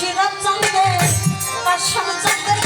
শিরা চাঁদে তার সামনে চাঁদের